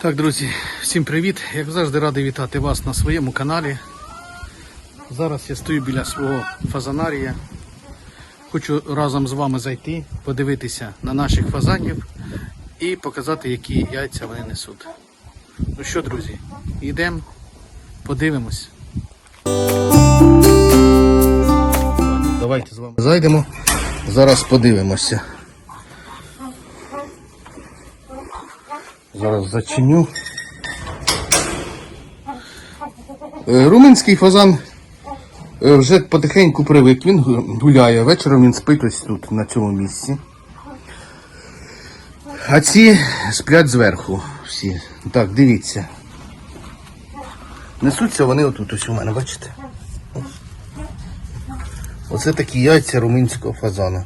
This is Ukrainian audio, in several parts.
Так, друзі, всім привіт! Як завжди радий вітати вас на своєму каналі. Зараз я стою біля свого фазанарія. Хочу разом з вами зайти, подивитися на наших фазанів і показати, які яйця вони несуть. Ну що, друзі, йдемо, подивимось. Давайте з вами зайдемо. Зараз подивимося. Зараз зачиню. Е, Румунський фазан е, вже потихеньку привик, він гуляє. Вечором він спить ось тут, на цьому місці. А ці сплять зверху всі. Так, дивіться. Несуться вони отут ось у мене, бачите? Оце такі яйця румунського фазана.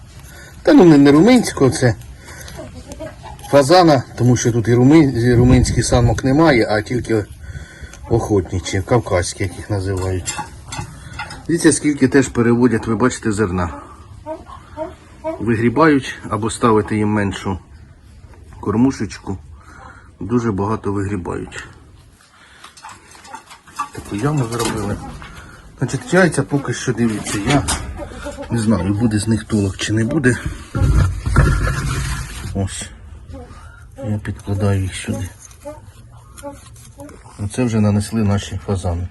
Та ну не, румунського, це фазана, тому що тут і, руми, і румунський самок немає, а тільки охотничі, кавказькі, як їх називають. Дивіться, скільки теж переводять, ви бачите, зерна. Вигрібають або ставити їм меншу кормушечку. Дуже багато вигрібають. Таку яму зробили. Значить, яйця поки що дивіться, я не знаю, буде з них толок чи не буде. Ось. Я підкладаю їх сюди. Оце вже нанесли наші фазани.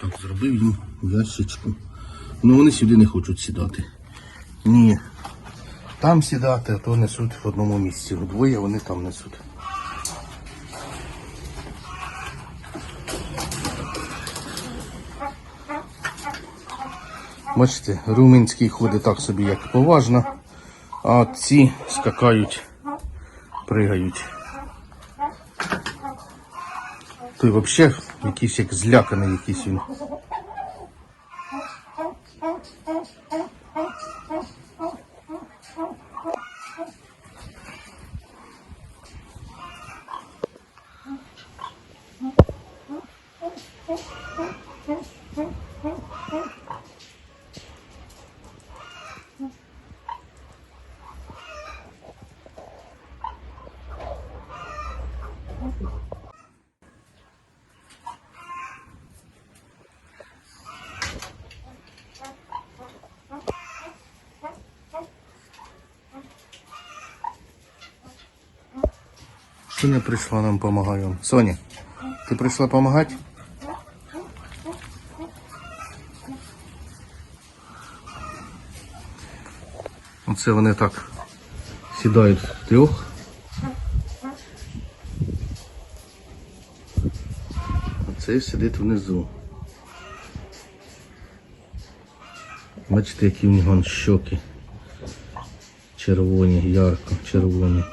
Так, зробив їм ящичку. Ну вони сюди не хочуть сідати. Ні. Там сідати, а то несуть в одному місці. Вдвоє вони там несуть. Бачите, румунський ходить так собі, як поважно, а ці скакають, пригають. Той взагалі якийсь як зляканий якийсь він. Соня прийшла нам допомагає. Соня, ти прийшла допомагати? Оце вони так сідають трьох. Цей сидить внизу. Бачите, які в нього щоки. Червоні, ярко червоні.